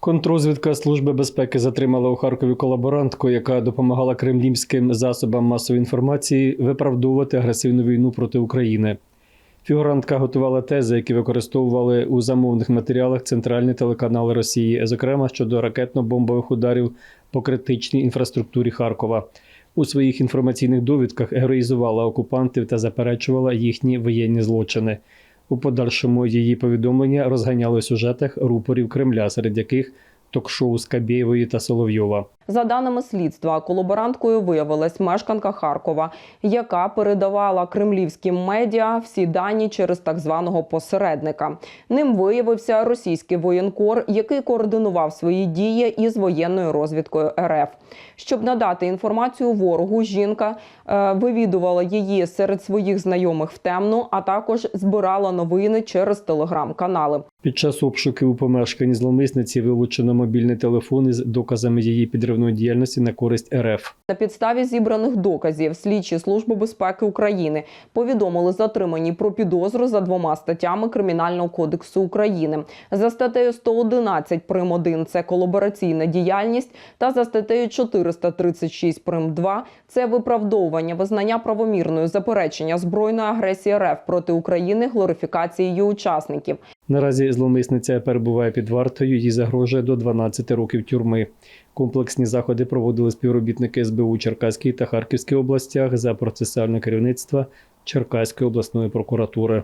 Контрозвідка Служби безпеки затримала у Харкові колаборантку, яка допомагала кремлівським засобам масової інформації виправдовувати агресивну війну проти України. Фігурантка готувала тези, які використовували у замовних матеріалах центральні телеканали Росії, зокрема щодо ракетно-бомбових ударів по критичній інфраструктурі Харкова. У своїх інформаційних довідках героїзувала окупантів та заперечувала їхні воєнні злочини. У подальшому її повідомлення розганяли сюжетах рупорів Кремля, серед яких ток-шоу Скабєєвої та Соловйова. За даними слідства, колаборанткою виявилась мешканка Харкова, яка передавала кремлівським медіа всі дані через так званого посередника. Ним виявився російський воєнкор, який координував свої дії із воєнною розвідкою РФ. Щоб надати інформацію ворогу, жінка е, вивідувала її серед своїх знайомих в темну, а також збирала новини через телеграм-канали. Під час обшуків у помешканні зловмисниці вилучено мобільний телефон із доказами її підривної діяльності на користь РФ. На підставі зібраних доказів слідчі Служби безпеки України повідомили затримані про підозру за двома статтями Кримінального кодексу України за статтею 111 прим. 1 – це колабораційна діяльність, та за статтею 436 прим. 2 – це виправдовування визнання правомірною заперечення збройної агресії РФ проти України, глорифікації її учасників. Наразі зловмисниця перебуває під вартою, їй загрожує до 12 років тюрми. Комплексні заходи проводили співробітники СБУ Черкаській та Харківській областях за процесуальне керівництво Черкаської обласної прокуратури.